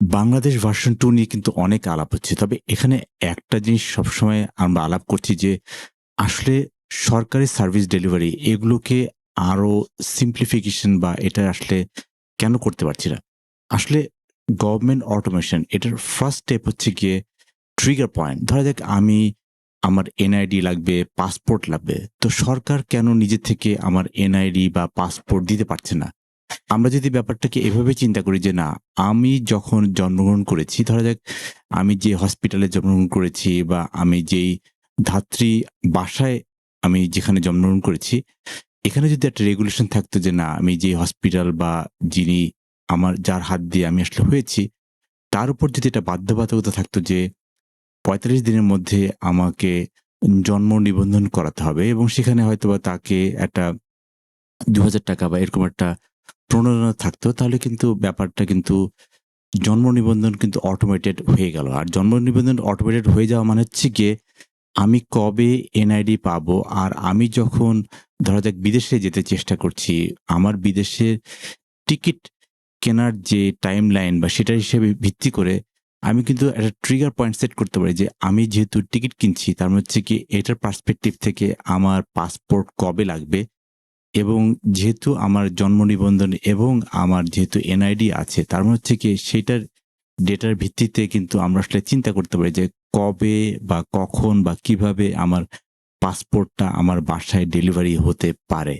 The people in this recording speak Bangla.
বাংলাদেশ ভার্সন টু নিয়ে কিন্তু অনেক আলাপ হচ্ছে। তবে এখানে একটা জিনিস সবসময় আমরা আলাপ করছি যে, আসলে সরকারি সার্ভিস ডেলিভারি এগুলোকে আরও সিম্পলিফিকেশন বা এটা আসলে কেন করতে পারছি না? আসলে গভর্নমেন্ট অটোমেশন এটার ফার্স্ট স্টেপ হচ্ছে গিয়ে ট্রিগার পয়েন্ট ধরা যাক আমি আমার এনআইডি লাগবে পাসপোর্ট লাগবে, তো সরকার কেন নিজে থেকে আমার এনআইডি বা পাসপোর্ট দিতে পারছে না? আমরা যদি ব্যাপারটাকে এভাবে চিন্তা করি যে না, আমি যখন জন্মগ্রহণ করেছি, ধরা যাক আমি যে হসপিটালে জন্মগ্রহণ করেছি বা আমি যেই ধাত্রী বাসায় আমি যেখানে জন্মগ্রহণ করেছি, এখানে যদি একটা রেগুলেশন থাকতো যে না, আমি যে হসপিটাল বা যিনি আমার, যার হাত দিয়ে আমি আসলে হয়েছি, তার উপর যদি এটা বাধ্যবাধকতা থাকতো যে পঁয়তাল্লিশ দিনের মধ্যে আমাকে জন্ম নিবন্ধন করাতে হবে এবং সেখানে হয়তোবা তাকে একটা দু হাজার টাকা বা এরকম একটা প্রণোদনা থাকতো, তাহলে কিন্তু ব্যাপারটা কিন্তু জন্ম নিবন্ধন কিন্তু অটোমেটেড হয়ে গেল। আর জন্ম নিবন্ধন অটোমেটেড হয়ে যাওয়া মানে হচ্ছে গিয়ে আমি কবে এনআইডি পাবো? আর আমি যখন ধরা যাক বিদেশে যেতে চেষ্টা করছি, আমার বিদেশের টিকিট কেনার যে টাইম লাইন বা সেটার হিসেবে ভিত্তি করে আমি কিন্তু একটা ট্রিগার পয়েন্ট সেট করতে পারি যে আমি যেহেতু টিকিট কিনছি, তার মানে হচ্ছে কি এটার পার্সপেক্টিভ থেকে আমার পাসপোর্ট কবে লাগবে? এবং যেহেতু আমার জন্ম নিবন্ধন এবং আমার যেহেতু এনআইডি আছে, তার মধ্যে হচ্ছে কি সেটার ডেটার ভিত্তিতে কিন্তু আমরা আসলে চিন্তা করতে পারি যে কবে বা কখন বা কীভাবে আমার পাসপোর্টটা আমার বাসায় ডেলিভারি হতে পারে।